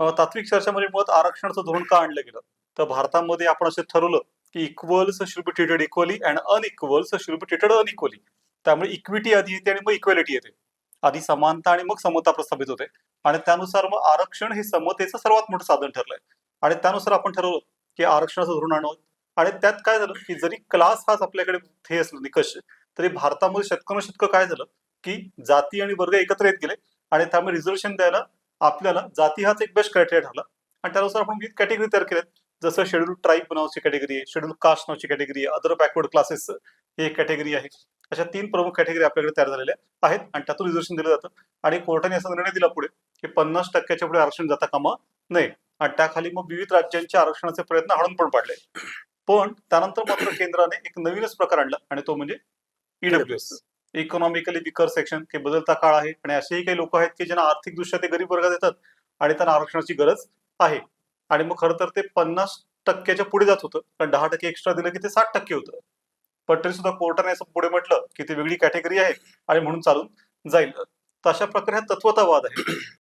तात्विक चर्चामध्ये मत आरक्षणाचं धोरण का आणलं गेलं? तर भारतामध्ये आपण असं ठरवलं की equals should be treated equally and unequals should be treated unequally त्यामुळे इक्विटी आधी येते आणि मग इक्वेलिटी येते. आधी समानता आणि मग समता प्रस्थापित होते. आणि त्यानुसार मग आरक्षण हे समतेचं सर्वात मोठं साधन ठरलंय. आणि त्यानुसार आपण ठरवलं की आरक्षणाचं धोरण आणावं आणि त्यात काय झालं की जरी क्लास हाच आपल्याकडे हे असलं निकष तरी भारतामध्ये शतकानुशतक काय झालं की जाती आणि वर्ग एकत्र येत गेले. आणि त्यामुळे रिझर्वेशन द्यायला आपल्याला जाती हाच एक बेस्ट क्रायटेरिया ठरला. आणि त्यानुसार आपण विविध कॅटेगरी तयार केल्यात. जसं शेड्यूल ट्राईब नावाची कॅटेगरी आहे शेड्यूल कास्ट नावाची कॅटेगरी आहे अदर बॅकवर्ड क्लासेस ही एक कॅटेगरी आहे. अशा तीन प्रमुख कॅटेगरी आपल्याकडे तयार झालेल्या आहेत आणि त्यातून रिझर्वेशन दिलं जातं. आणि कोर्टाने असा निर्णय दिला पुढे की पन्नास टक्क्याच्या पुढे आरक्षण जाता कामा नये. आणि त्याखाली मग विविध राज्यांच्या आरक्षणाचे प्रयत्न हाडून पण पाडले. पण त्यानंतर मात्र केंद्राने एक नवीनच प्रकार आणला आणि तो म्हणजे ईडब्ल्यूएस इकॉनॉमिकली विकर सेक्शन हे बदलता काळ आहे. आणि असेही काही लोक आहेत की ज्यांना आर्थिकदृष्ट्या ते गरीब वर्गात येतात आणि त्यांना आरक्षणाची गरज आहे. आणि मग खरं तर ते पन्नास टक्क्याच्या पुढे जात होतं. पण दहा टक्के एक्स्ट्रा दिलं की ते साठ टक्के होतं. पण तरी सुद्धा कोर्टाने असं पुढे म्हटलं की ते वेगळी कॅटेगरी आहे आणि म्हणून चालून जाईल. तर अशा प्रकारे हा तत्वतावाद आहे.